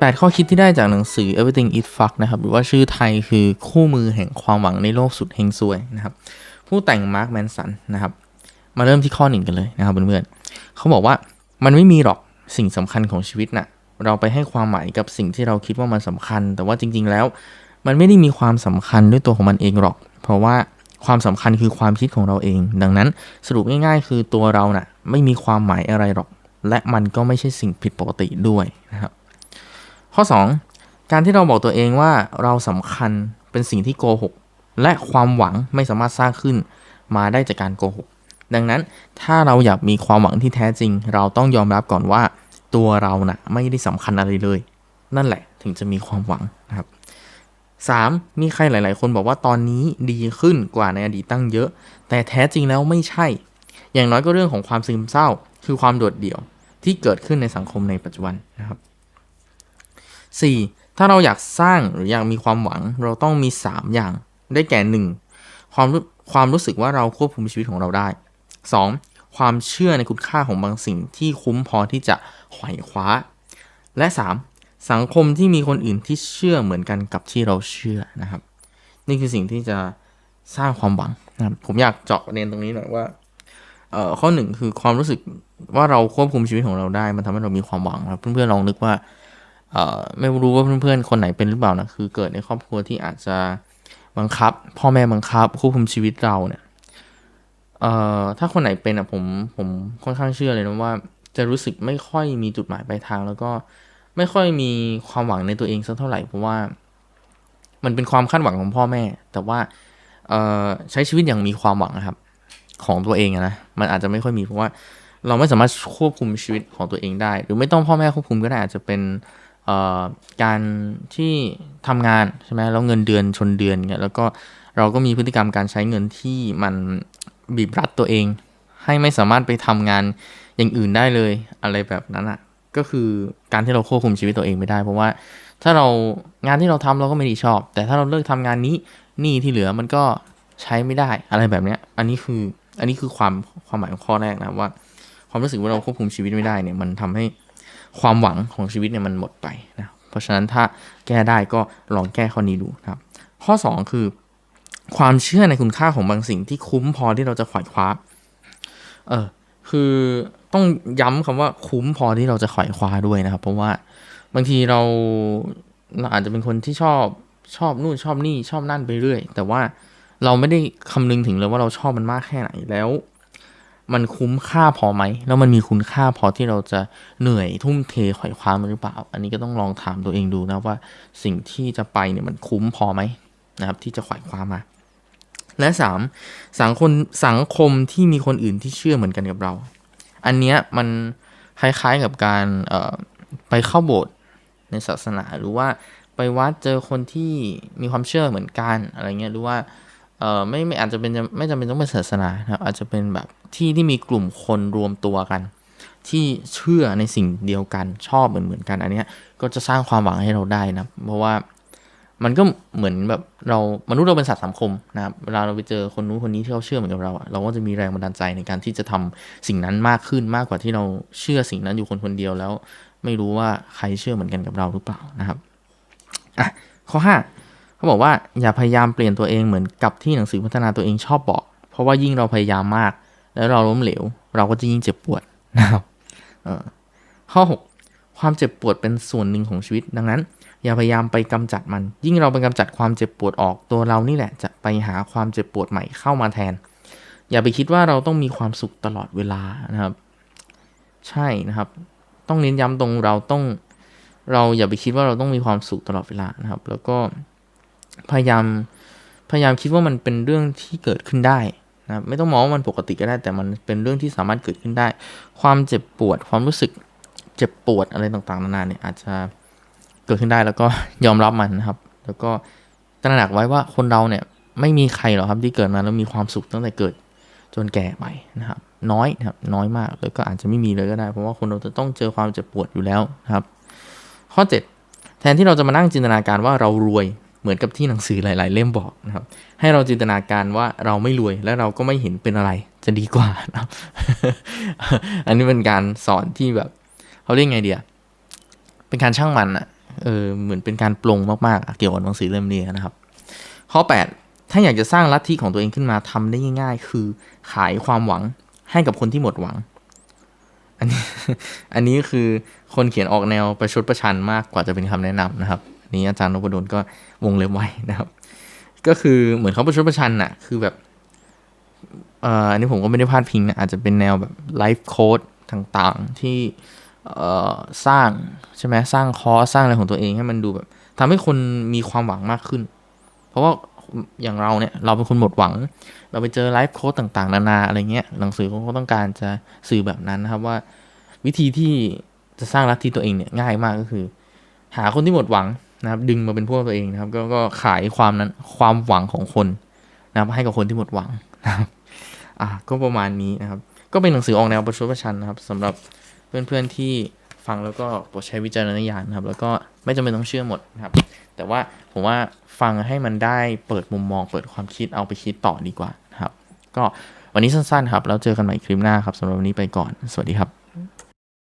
8 ข้อคิดที่ได้จากหนังสือ Everything Is Fuck นะครับ หรือว่าชื่อไทยคือคู่มือแห่งความหวังในโลกสุดเฮงซวยนะครับ ผู้แต่งมาร์คแมนสันนะครับ มาเริ่มที่ข้อหนึ่งกันเลยนะครับเพื่อนๆเขาบอกว่ามันไม่มีหรอกสิ่งสำคัญของชีวิตน่ะ เราไปให้ความหมายกับสิ่งที่เราคิดว่ามันสำคัญ แต่ว่าจริง ๆ แล้ว มันไม่ได้มีความสำคัญด้วยตัวของมันเองหรอก เพราะว่าความสำคัญคือความคิดของเราเอง ดังนั้นสรุปง่ายๆ คือตัวเราน่ะไม่มีความหมายอะไรหรอก และมันก็ไม่ใช่สิ่งผิดปกติด้วยนะครับ ข้อ 2 การที่เราบอกตัวเองว่าเราสำคัญเป็นสิ่งที่โกหกและความหวังไม่สามารถสร้างขึ้นมาได้จากการโกหกดังนั้นถ้าเราอยากมีความหวังที่แท้จริง เราต้องยอมรับก่อนว่า ตัวเรานะ่ะไม่ได้สำคัญอะไรเลย นั่นแหละถึงจะมีความหวังนะครับ 3. มีใครหลาย ๆ คนบอกว่าตอนนี้ดีขึ้นกว่าในอดีตตั้งเยอะ แต่แท้จริงแล้วไม่ใช่ อย่างน้อยก็เรื่องของความซึมเศร้า คือความโดดเดี่ยวที่เกิดขึ้นในสังคมในปัจจุบันนะครับ 4. ถ้าเราอยากสร้างหรืออยากมีความหวัง เราต้องมี 3 อย่าง ได้แก่ 1. ความรู้ความรู้สึกว่าเราควบคุมชีวิตของเราได้ 2. ความเชื่อในคุณค่าของบางสิ่งที่คุ้มพอที่จะไขว่คว้า และ 3. สังคมที่มีคนอื่นที่เชื่อเหมือนกันกับที่เราเชื่อนะครับ นี่คือสิ่งที่จะสร้างความหวังนะครับผมอยากเจาะประเด็นตรงนี้หน่อยว่าเอ่อข้อหนึ่งคือความรู้สึกว่าเราควบคุมชีวิตของเราได้ มันทำให้เรามีความหวังครับเพื่อนๆลองนึกว่า ไม่รู้ว่าเพื่อนๆ คนไหนเป็นหรือเปล่านะ คือเกิดในครอบครัวที่อาจจะบังคับ พ่อแม่บังคับควบคุมชีวิตเราเนี่ยเอ่อถ้าคนไหนเป็นอะผมผมค่อนข้างเชื่อเลยนะว่า จะรู้สึกไม่ค่อยมีจุดหมายปลายทาง แล้วก็ไม่ค่อยมีความหวังในตัวเองสักเท่าไหร่เพราะว่า มันเป็นความคาดหวังของพ่อแม่ แต่ว่าเอ่อใช้ชีวิตอย่างมีความหวังนะครับ ของตัวเองนะมันอาจจะไม่ค่อยมีเพราะว่า เราไม่สามารถควบคุมชีวิตของตัวเองได้ หรือไม่ต้องพ่อแม่ควบคุมก็ได้อาจจะเป็น การที่ทำงานใช่ไหมแล้วเงินเดือนชนเดือนเงี้ยแล้วก็เราก็มีพฤติกรรมการใช้เงินที่มันบีบรัดตัวเอง ให้ไม่สามารถไปทำงานอย่างอื่นได้เลยอะไรแบบนั้นอะ่ะก็คือการที่เราควบคุมชีวิตตัวเองไม่ได้ เพราะว่าถ้าเรางานที่เราทำเราก็ไม่ได้ชอบ แต่ถ้าเราเลิกทำงานนี้หนี่ที่เหลือมันก็ใช้ไม่ได้อะไรแบบเนี้ยอันนี้คืออันนี้คือความความหมายของข้อแรกนะว่า ความรู้สึกว่าเราควบคุมชีวิตไม่ได้เนี่ยมันทำให้ ความหวังของชีวิตเนี่ยมันหมดไปนะเพราะฉะนั้นถ้าแก้ได้ก็ลองแก้ข้อนี้ดูนะครับ ข้อ 2 คือ ความเชื่อในคุณค่าของบางสิ่งที่คุ้มพอที่เราจะขวายคว้าเออคือต้องย้ำคำว่าคุ้มพอที่เราจะขวายคว้าด้วยนะครับ เพราะว่าบางทีเราเราอาจจะเป็นคนที่ชอบชอบนู่นชอบนี่ชอบนั่นไปเรื่อย แต่ว่าเราไม่ได้คำนึงถึงเลยว่าเราชอบมันมากแค่ไหนแล้ว มันคุ้มค่าพอไหม แล้วมันมีคุณค่าพอที่เราจะเหนื่อยทุ่มเทไขว่คว้ามันหรือเปล่า อันนี้ก็ต้องลองถามตัวเองดูนะว่าสิ่งที่จะไปเนี่ยมันคุ้มพอไหมนะครับที่จะไขว่คว้ามา และสามสังคมสังคมที่มีคนอื่นที่เชื่อเหมือนกันกับเรา อันเนี้ยมันคล้ายๆกับการไปเข้าโบสถ์ในศาสนาหรือว่าไปวัดเจอคนที่มีความเชื่อเหมือนกันอะไรเงี้ยหรือว่า เอ่อไม่ไม่อาจจะเป็นไม่จำเป็นต้องเป็นศาสนานะครับอาจจะเป็นแบบที่ที่มีกลุ่มคนรวมตัวกัน ที่เชื่อในสิ่งเดียวกันชอบเหมือนเหมือนกันอันเนี้ยก็จะสร้างความหวังให้เราได้นะเพราะว่ามันก็เหมือนแบบเรามนุษย์เราเป็นสัตว์สังคมนะครับเวลาเราไปเจอคนนู้นคนนี้ที่เขาเชื่อเหมือนกับเราอะเราก็จะมีแรงบันดาลใจในการที่จะทำสิ่งนั้นมากขึ้นมากกว่าที่เราเชื่อสิ่งนั้นอยู่คนคนเดียวแล้ว ไม่รู้ว่าใครเชื่อเหมือนกันกับเราหรือเปล่านะครับอะข้อห้า เขาบอกว่าอย่าพยายามเปลี่ยนตัวเองเหมือนกับที่หนังสือพัฒนาตัวเองชอบบอก เพราะว่ายิ่งเราพยายามมาก แล้วเราล้มเหลว เราก็จะยิ่งเจ็บปวดนะครับข้อ 6 ความเจ็บปวดเป็นส่วนหนึ่งของชีวิต ดังนั้น อย่าพยายามไปกำจัดมัน ยิ่งเราไปกำจัดความเจ็บปวดออกตัวเรานี่แหละ จะไปหาความเจ็บปวดใหม่เข้ามาแทน อย่าไปคิดว่าเราต้องมีความสุขตลอดเวลานะครับ ใช่นะครับ ต้องเน้นย้ำตรงเราต้อง เราอย่าไปคิดว่าเราต้องมีความสุขตลอดเวลานะครับ แล้วก็ พยายามพยายามคิดว่ามันเป็นเรื่องที่เกิดขึ้นได้นะไม่ต้องมองว่ามันปกติก็ได้ แต่มันเป็นเรื่องที่สามารถเกิดขึ้นได้ ความเจ็บปวด ความรู้สึกเจ็บปวดอะไรต่างๆ นานาเนี่ยอาจจะเกิดขึ้นได้แล้วก็ยอมรับมันนะครับ แล้วก็ตระหนักไว้ว่าคนเราเนี่ยไม่มีใครหรอกครับที่เกิดมาแล้วมีความสุขตั้งแต่เกิดจนแก่ไปนะครับ น้อยนะครับน้อยมากแล้วก็อาจจะไม่มีเลยก็ได้ เพราะว่าคนเราจะต้องเจอความเจ็บปวดอยู่แล้วนะครับ ข้อ 7 แทนที่เราจะมานั่งจินตนาการว่าเรารวย เหมือนกับที่หนังสือหลาย ๆ เล่มบอกนะครับ ให้เราจินตนาการว่าเราไม่รวยและเราก็ไม่เห็นเป็นอะไร จะดีกว่านะครับอันนี้เป็นการสอนที่แบบเขาเรียกไงเดียเป็นการช่างมันอะเออเหมือนเป็นการปลงมาก ๆ เกี่ยวกับหนังสือเล่มนี้นะครับ ข้อ 8 ถ้าอยากจะสร้างลัทธิของตัวเองขึ้นมาทำได้ง่าย ๆ คือขายความหวังให้กับคนที่หมดหวัง อันนี้อันนี้คือคนเขียนออกแนวประชดประชันมากกว่าจะเป็นคำแนะนำนะครับ นี้อาจารย์นพดลก็วงเล็บไว้นะครับ ก็คือเหมือนเขาประชดประชันน่ะ คือแบบเอ่ออันนี้ผมก็ไม่ได้พลาดพิงนะอาจจะเป็นแนวแบบไลฟ์โค้ดต่างๆ ที่เอ่อสร้างใช่ไหมสร้างคอร์สสร้างอะไรของตัวเองให้มันดูแบบทำให้คนมีความหวังมากขึ้น เพราะว่าอย่างเราเนี่ยเราเป็นคนหมดหวัง เราไปเจอไลฟ์โค้ดต่างๆ นานาอะไรเงี้ยหนังสือเขาก็ต้องการจะสื่อแบบนั้นนะครับว่า วิธีที่จะสร้างลัทธิตัวเองเนี่ยง่ายมากก็คือ หาคนที่หมดหวัง นะครับดึงมาเป็นพวกตัวเองนะครับก็ก็ขายความนั้นความหวังของคนนะครับให้กับคนที่หมดหวังนะครับอะก็ประมาณนี้นะครับ ก็เป็นหนังสือออกแนวประชดประชันนะครับสำหรับเพื่อนๆที่ฟังแล้วก็โปรดใช้วิจารณญาณนะครับ แล้วก็ไม่จำเป็นต้องเชื่อหมดนะครับ แต่ว่าผมว่าฟังให้มันได้เปิดมุมมอง เปิดความคิดเอาไปคิดต่อดีกว่านะครับ ก็วันนี้สั้นๆครับแล้วเจอกันใหม่คลิปหน้าครับสำหรับวันนี้ไปก่อน สวัสดีครับ